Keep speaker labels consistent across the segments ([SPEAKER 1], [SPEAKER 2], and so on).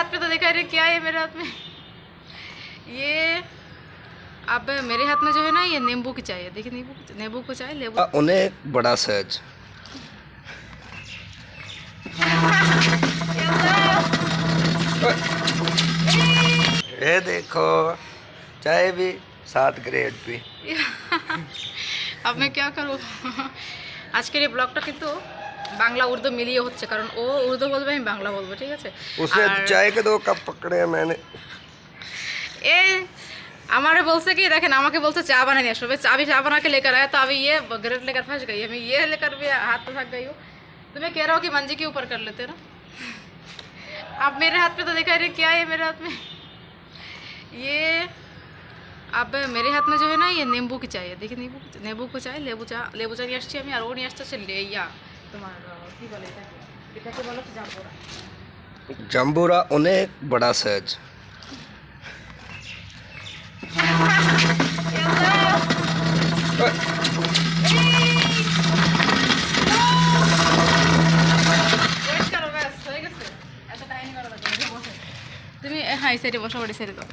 [SPEAKER 1] हाथ पे तो दिखा रहे क्या है मेरे हाथ में ये अब मेरे हाथ में जो है ना ये नींबू की चाय है देखिए नींबू की- नींबू को चाय लेबू
[SPEAKER 2] उन्हें बड़ा सहज ये देखो चाय भी सात ग्रेड भी
[SPEAKER 1] अब मैं क्या करूँ আজকের এই ব্লগটা কিন্তু বাংলা উর্দু মিলিয়ে হচ্ছে কারণ ও উর্দু बोल আমি বাংলা বলবো ঠিক আছে?
[SPEAKER 2] उसने चाय के दो कप पकड़े हैं मैंने
[SPEAKER 1] ये हमारे बोल से कि देखें আমাকে বলছে চা বানাই নিয়ে আসো। ভাই, अभी चाय बना के लेकर आया तो अभी ये ग्रेट लेकर फंस गई है। मैं ये लेकर भी हाथ तो थक गई हूँ तो मैं कह रहा हूँ कि मंजी के ऊपर कर लेते ना आप मेरे हाथ पे तो देखा अरे क्या है मेरे हाथ में ये अब मेरे हाथ में जो है ना ये नींबू की चाय है देखिए नींबू नींबू को चाय लेबू चाय लेबू चा নিয়ে আসছি আমি আর ও নিয়ে আসছে ले या তোমার আহ, কি বলে এটাকে এটাকে বলো কি জাম্বুরা
[SPEAKER 2] जम्बूरा उन्हें बड़ा सहज
[SPEAKER 1] ওয়েট করো ব্যাস হয়ে গেছে এত টাইম করা লাগবে না, বসো। তুমি হ্যাঁ এই সাইডে বসো বাড়ি সাইডে দাও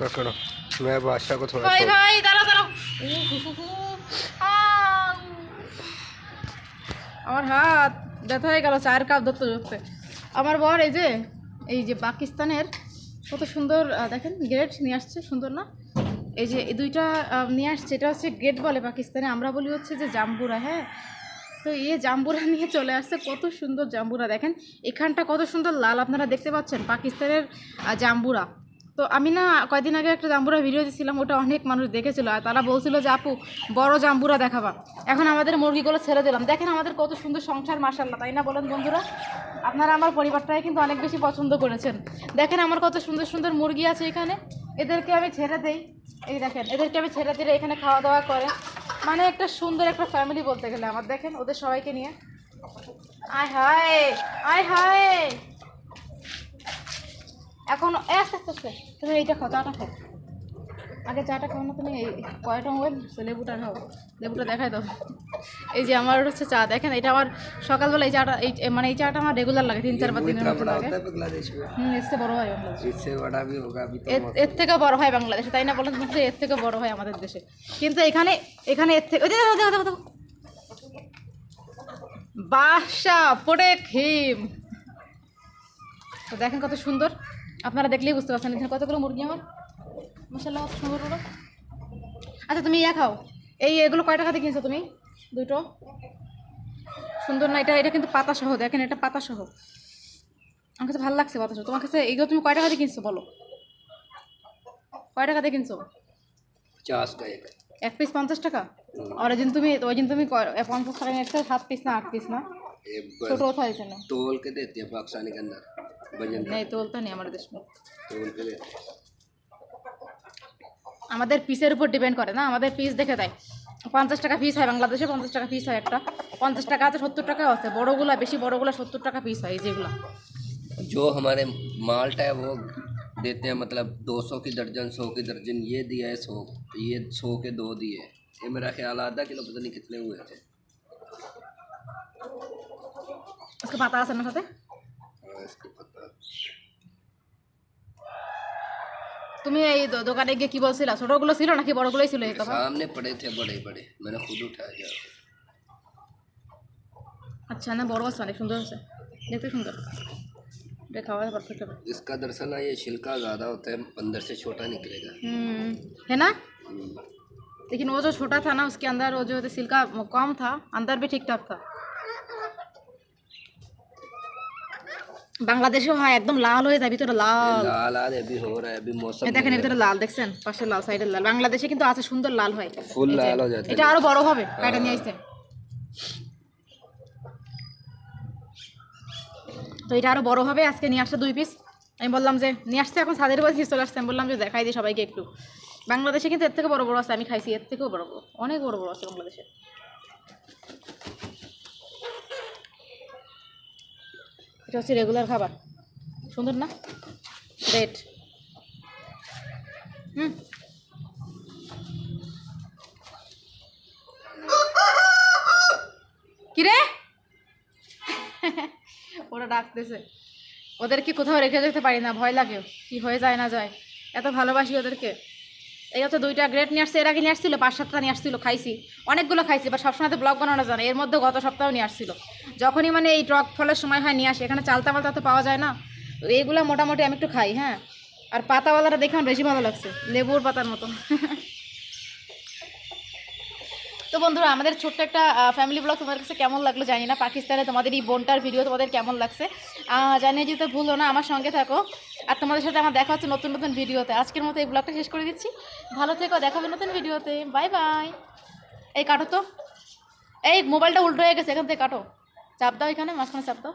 [SPEAKER 2] पकड़ो मैं बादशाह को थोड़ा
[SPEAKER 1] ভাই
[SPEAKER 2] छोड़-
[SPEAKER 1] ভাই দাঁড়াও আমার হাত ব্যথা হয়ে গেল, চায়ের কাপ ধরতে ধরতে। আমার বর এই যে এই যে পাকিস্তানের কত সুন্দর দেখেন গ্রেট নিয়ে আসছে, সুন্দর না? এই যে এই দুইটা নিয়ে আসছে, এটা হচ্ছে গেট বলে পাকিস্তানে, আমরা বলি হচ্ছে যে জাম্বুরা হ্যাঁ? তো এই জাম্বুরা নিয়ে চলে আসছে, কত সুন্দর জাম্বুরা, দেখেন, এখানটা কত সুন্দর লাল, আপনারা দেখতে পাচ্ছেন, পাকিস্তানের জাম্বুরা। তো আমি না কয়দিন আগে একটা জাম্বুরা ভিডিও দিয়েছিলাম ওটা অনেক মানুষ দেখেছিল আর তারা বলছিল যে, আপু, বড় জাম্বুরা দেখাবা। এখন আমাদের মুরগিগুলো ছেড়ে দিলাম। দেখেন আমাদের কত সুন্দর সংসার মার্শাল্লাহ তাই না বলেন বন্ধুরা? আপনারা আমার পরিবারটাই কিন্তু অনেক বেশি পছন্দ করেছেন। দেখেন আমার কত সুন্দর সুন্দর মুরগি আছে এখানে। এদেরকে আমি ছেড়ে দেই। এই দেখেন, এদেরকে আমি ছেড়ে দিলে এখানে খাওয়া দাওয়া করে। মানে একটা সুন্দর একটা ফ্যামিলি বলতে গেলে আমার। দেখেন ওদের সবাইকে নিয়ে। আয় হায় আয় হায়। এখন আস্তে আস্তে আস্তে, তুমি এইটা খাও, চাটা খাও। আগে চাটা খাও না তুমি, এই কয়টা মোবাইল লেবুটা খাও, লেবুটা দেখাই দাও। এই যে আমার হচ্ছে চা, দেখেন এটা আমার সকালবেলা এই চাটা, এই মানে এই চাটা আমার রেগুলার লাগে, তিন চারবার দিনের মতো লাগে। হুম, এর থেকে বড় হয় বাংলাদেশ। এর থেকে বড় হয় বাংলাদেশে, তাই না বলেন? কিন্তু এর থেকে বড় হয় আমাদের দেশে। কিন্তু এখানে এখানে এর থেকে বাসা পড়ে খিম। তো দেখেন কত সুন্দর। আপনারা দেখলেই বুঝতে পারছেন এখানে কতগুলো মুরগি আমার মশাল্লাহ কত সুন্দর হলো আচ্ছা তুমি ইয়া খাও এই এগুলো কয় টাকাতে কিনছো তুমি দুটো সুন্দর না এটা এটা কিন্তু পাতা সহ দেখেন এটা পাতা সহ আমার কাছে ভালো লাগছে পাতা সহ তোমার কাছে এইগুলো তুমি কয় টাকাতে কিনছো বলো কয় টাকাতে কিনছো
[SPEAKER 2] पचास का एक
[SPEAKER 1] এক পিস পঞ্চাশ টাকা আর ওই দিন তুমি ওই দিন তুমি কয়- এ পঞ্চাশ টাকা নিয়ে এসছো সাত পিস না আট পিস না
[SPEAKER 2] ये
[SPEAKER 1] ছোট কোথায় দিচ্ছে না
[SPEAKER 2] तोल के देते हैं पाकिस्तानी के अंदर वजन का
[SPEAKER 1] নেই তোলতে নেই আমার দেশ में।
[SPEAKER 2] तोल के देते हैं
[SPEAKER 1] আমাদের পিসের উপর ডিপেন্ড করে না আমাদের পিস দেখে দেয় পঞ্চাশ টাকা পিস হয় বাংলাদেশে পঞ্চাশ টাকা পিস হয় একটা পঞ্চাশ টাকা আছে সত্তর টাকাও আছে বড়োগুলা বেশি বড়োগুলা সত্তর টাকা পিস হয় এই যেগুলো
[SPEAKER 2] जो हमारे माल्टा है वो देते हैं मतलब 200 की दर्जन 100 की दर्जन ये दिया है 100 ये 100 के दो दिए हैं। ये मेरा ख्याल आधा किलो पता नहीं कितने हुए थे
[SPEAKER 1] আজকে পাতা আছে না সাথে
[SPEAKER 2] हाँ, इसको पता
[SPEAKER 1] তুমি এই দো- দোকানে গিয়ে কি বলছিলা ছোটোগুলো ছিল নাকি বড়গুলোই ছিল এই কথা
[SPEAKER 2] सामने पड़े थे बड़े बड़े मैंने खुद उठाया जा
[SPEAKER 1] আচ্ছা না বড় আছে অনেক সুন্দর আছে দেখতে সুন্দর এটা খাওয়া পারফেক্ট হবে
[SPEAKER 2] इसका दरअसल ना ये छिलका ज़्यादा होता है अंदर से छोटा निकलेगा
[SPEAKER 1] हम्म, है ना लेकिन वो जो छोटा था ना उसके अंदर वो जो सिल्का कम था अंदर भी ठीक ठाक था বাংলাদেশে হয় একদম লাল হয়ে যায় ভিতরে লাল। দেখেন ভিতরে লাল দেখছেন? পাশে লাল সাইডে লাল। বাংলাদেশে কিন্তু আছে সুন্দর লাল হয়। ফুল
[SPEAKER 2] লাল হয়ে যায়
[SPEAKER 1] এটা আরও বড় হবে কাটা নিয়ে আইছে তো এটা আরও বড় হবে আজকে নিয়ে আসছে দুই পিস আমি বললাম যে নিয়ে আসছে এখন সাদের বাজি চলে আসছে। আমি বললাম যে দেখাই দিই সবাইকে একটু। বাংলাদেশে কিন্তু এর থেকে বড় বড় আছে আমি খাইছি এর থেকেও বড় বড় অনেক বড় বড় আছে বাংলাদেশে। এটা হচ্ছে রেগুলার খাবার। সুন্দর না? রেট হুম। কিরে? ওরা ডাকতেছে। ওদেরকে কোথাও রেখে যেতে পারি না, ভয় লাগে। কি হয়ে যায় না যায়। এত ভালোবাসি ওদেরকে। এই হচ্ছে দুইটা গ্রেট নিয়ে আসছে, এর আগে নিয়ে আসছিল, পাঁচ সাতটা নিয়ে আসছিল, খাইছি। অনেকগুলো খাইছি বা সবসময় তো ব্লগ বানানো জানে এর মধ্যে গত সপ্তাহ নিয়ে আসছিল। যখনই মানে এই ট্রক ফলের সময় হয়, নিয়ে আসে, এখানে চালতা মালতা তো পাওয়া যায় না। তো এইগুলো মোটামুটি আমি একটু খাই হ্যাঁ। আর পাতাওয়ালাটা দেখে আমার বেশি ভালো লাগছে, লেবুর পাতার মতো তো বন্ধুরা, আমাদের ছোট্ট একটা ফ্যামিলি ব্লগ তোমাদের কাছে কেমন লাগল জানি না। পাকিস্তানে তোমাদের এই বোনটার ভিডিও তোমাদের কেমন লাগছে? জানিয়ে যেতে ভুলো না, আমার সঙ্গে থাকো। আর তোমাদের সাথে আমার দেখা হচ্ছে নতুন নতুন ভিডিওতে আজকের মতো এই ব্লগটা শেষ করে দিচ্ছি। ভালো থেকো দেখাবে নতুন ভিডিওতে বাই বাই এই, কাটো তো। এই মোবাইলটা উল্টো হয়ে গেছে, এখান থেকে কাটো। চাপ দাও এখানে, মাঝখানে চাপ দাও।